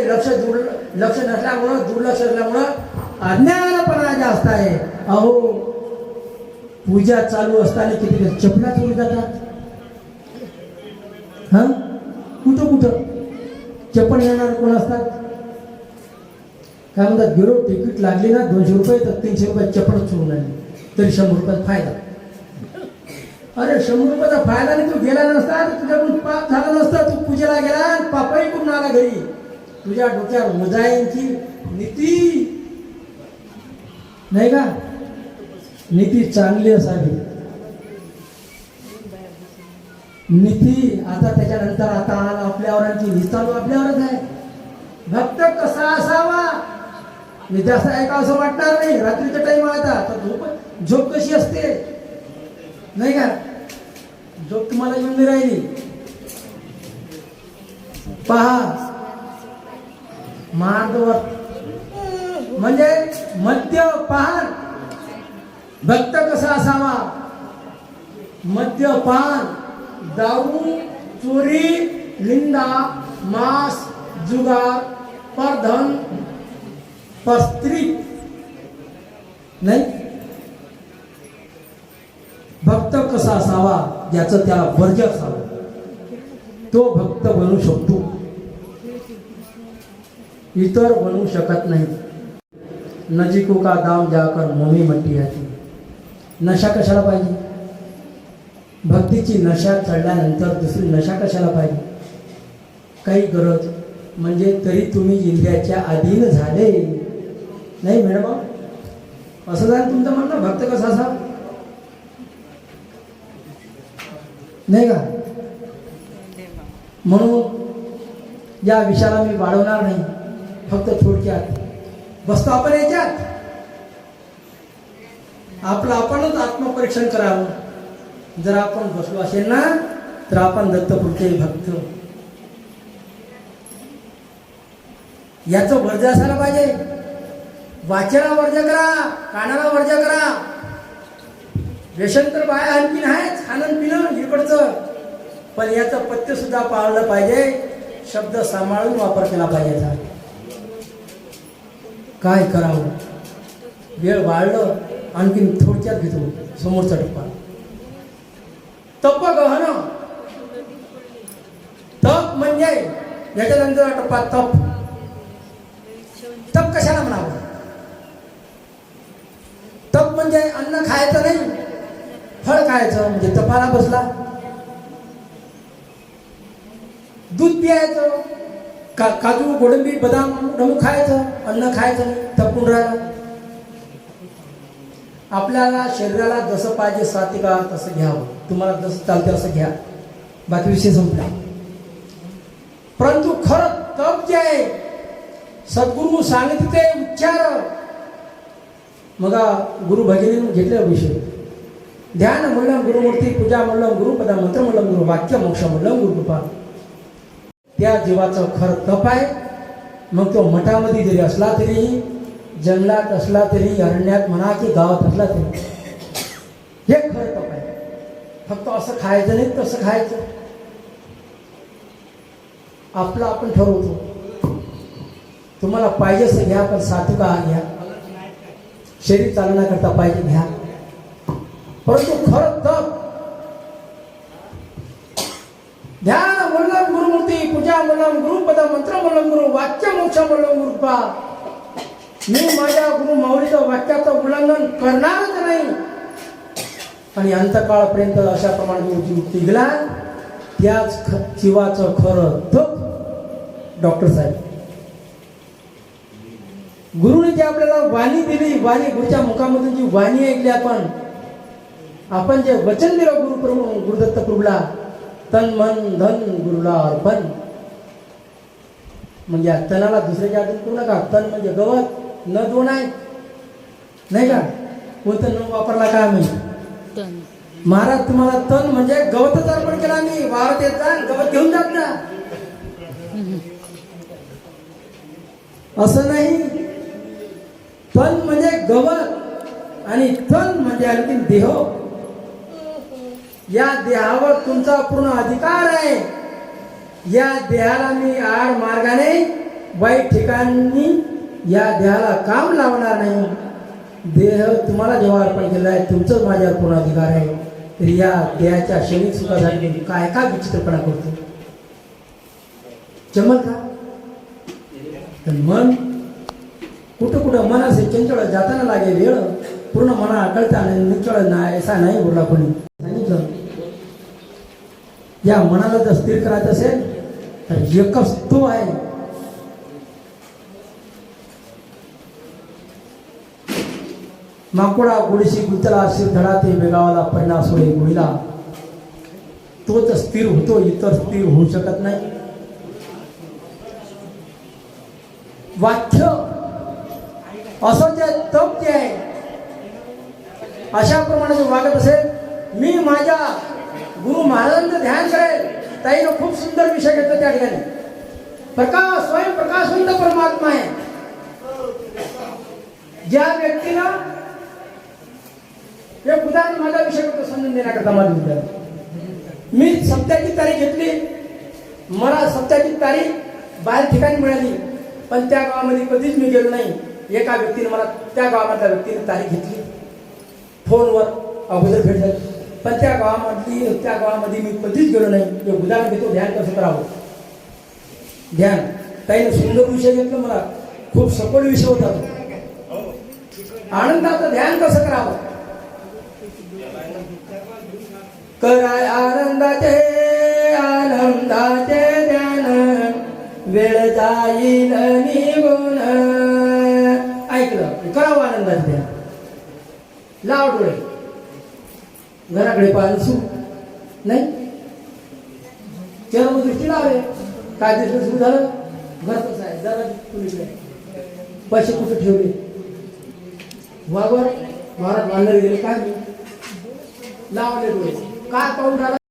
त्याच्याकडे लक्ष दुर् लक्ष नसल्यामुळं दुर्लक्ष असल्यामुळं अज्ञानपणा जास्त आहे. अहो पूजा चालू असताना किती चपला चोरी जातात? हा? कुठं कुठं? चप्पल येणार कोण असतात? काय म्हणतात गेलो तिकीट लागली ना दोनशे रुपये तर तीनशे रुपये चप्पल चोरून आली तरी शंभर रुपयाचा फायदा. अरे शंभर रुपयाचा फायदा नाही तू गेला नसता तुझ्याकडून पाप झाला नसता तू पूजेला गेला पापाही पापही करून आला घरी. तुझ्या डोक्यावर मोजायची नीती. नाही का? नीती चांगली असावी. नीती आता त्याच्यानंतर आता आपल्यावरांची आपल्यावर ही चालू आपल्यावरच आहे. भक्त कसा असावा? मी जास्त ऐका असं वाटणार नाही. रात्रीचा टाइम आता. तर झोप झोप कशी असते? नाही का? झोप तुम्हाला येऊन राहिली. पहा मार्गवर. म्हणजे मद्यपान भक्त कसा असावा? मद्यपान दारू चोरी निंदा मांस जुगार परधन परस्त्री नाही? भक्त कसा असावा? याचं त्याला वर्ज असावं. तो भक्त बनू शकतो. इतर बनू शकत नाही. नजीको का दाम जाकर मोमी मट्टी आती. नशा कशाला पाहिजे? भक्तीची नशा चढल्यानंतर दुसरी नशा कशाला पाहिजे? काही गरज म्हणजे तरी तुम्ही इंद्रियाच्या अधीन झाले. नाही मॅडम असं झालं तुमचं म्हणणं? भक्त कसा असा? नाही का? म्हणून या विषयाला मी वाढवणार नाही. फक्त थोडक्यात. बसतो आपण याच्यात. आपलं आपणच आत्मपरीक्षण करावं. जर आपण बसलो असेल ना तर आपण दत्तपुरते भक्त. याचं वर्ज असायला पाहिजे. वाचना वर्ज करा कानाला वर्ज करा. व्यसन तर बाया आणखीन आहेच खाणं पिणं इकडचं. पण याचं पत्य सुद्धा पाळलं पाहिजे. शब्द सांभाळून वापर केला पाहिजे याचा. काय करावं? वेळ वाढलं आणखीन थोडक्यात घेतो समोरचा टप्पा. तप गहन तप म्हणजे याच्यानंतर टप्पा तप. तप कशाला म्हणावं? तप म्हणजे अन्न खायचं नाही फळ खायचं म्हणजे तपाला बसला. दूध पियायचं का काजू गोडंबी बदाम डमू खायचं अन्न खायचं नाही तपून राहिलं. आपल्याला शरीराला जसं पाहिजे सात्विका तसं घ्यावं. तुम्हाला जसं चालते असं घ्या. बाकी विषय संपला. परंतु खरं तप जे आहे सद्गुरू सांगितले ते उच्चार. मग गुरु भगिनी घेतले विषय ध्यान म्हणलं गुरुमूर्ती पूजा म्हणलं गुरुपदा मंत्र म्हणलं गुरु वाक्य मोक्ष म्हणलं गुरुकृपा. त्या जीवाचं खरं तप आहे. मग तो मठामध्ये जरी असला तरी जंगलात असला तरी अरण्यात म्हणा की गावात असला तरी हे खरं तप आहे. फक्त असं खायचं नाही तसं खायचं. आपलं आपण ठरवतो. तुम्हाला पाहिजे असं घ्या पण सात्विक आहार घ्या. शरीर चालण्याकरता पाहिजे घ्या. परंतु खरं तप. ध्यान! गुरुमूर्ती गुरुपद मंत्र म्हणलं गुरु वाक्य मोक्ष गुरुपा मी माझ्या गुरु माऊलीच्या वाक्याचं उल्लंघन करणारच नाही. आणि अंतकाळपर्यंत अशा प्रमाणे जो त्याच ख जीवाचं खरं दुःख डॉक्टर साहेब. गुरुने जी आपल्याला वाणी दिली वाणी गुरुच्या मुखामधून जी वाणी ऐकली आपण आपण जे वचन दिलं गुरु प्रभू गुरुदत्त प्रभूला तन मन धन गुरुला अर्पण. म्हणजे या तनाला दुसऱ्याच्या हातून करू नका? तन म्हणजे गवत न दोन आहे नाही का? कोणतं न वापरला का आम्ही? तन. महाराज तुम्हाला तन म्हणजे गवतच अर्पण केला आम्ही. वावरत येत जा गवत घेऊन जात ना असं नाही. तन म्हणजे गवत आणि तन म्हणजे आणखी देह. या देहावर तुमचा पूर्ण अधिकार आहे. या देहाला मी आड मार्गाने वाईट ठिकाणी या देहाला काम लावणार नाही. देह तुम्हाला जेव्हा अर्पण केला आहे तुमचंच माझ्यावर पूर्ण अधिकार आहे. तर या देहाच्या क्षणिक सुखासाठी मी काय काय विचित्रपणा करतो जमल का? तर मन कुठं कुठं मन असे चंचळ जाताना लागे वेळ पूर्ण मना अकळता निचळ नाही असा नाही बोलला कोणी. सांगितलं. या मनाला जर स्थिर करायचं असेल तर एकच तो आहे. माकोडा गुडशी गुंतला धडा ते वेगावाला परिणाम सोडे गुळीला तोच स्थिर होतो इतर स्थिर होऊ शकत नाही. वाक्य असं जे तप जे आहे अशा प्रमाणे वागत असेल मी माझ्या गुरु महाराजांचं ध्यान करेल. ताईनं खूप सुंदर विषय घेतला त्या ठिकाणी. प्रकाश स्वयं प्रकाशवंत परमात्मा आहे. ज्या व्यक्तीला एक उदाहरण माझा विषय करतो समजून देण्याकरता माझं उदाहरण मी सप्त्याची तारीख घेतली. मला सप्त्याची तारीख बाहेर ठिकाणी मिळाली. पण त्या गावामध्ये कधीच मी गेलो नाही. एका व्यक्तीने मला त्या गावामधल्या व्यक्तीने तारीख घेतली. फोनवर अगोदर भेट झाली. पण त्या गावामधली त्या गावामध्ये मी कधीच गेलो नाही. उदाहरण घेतो ध्यान कसं करावं? ध्यान. काही सुंदर विषय घेतलं मला. खूप सखोल विषय होता तो. आनंदाचं ध्यान कसं करावं? कराय आनंदाचे आनंदाचे ध्यान. वेळ जाईल निघून. ऐकलं. करावं आनंदाचे ध्यान. लाव डोळे. घराकडे पाहिलं सुख नाही? चरण दृष्टी लावे काय दिसलं सुरू झालं. घर कसं आहे जरा कुणीकडे पैसे कुठे ठेवले? वावर वावरात बांधले गेले काय? लावले डोळे. काय पाहून राहिला?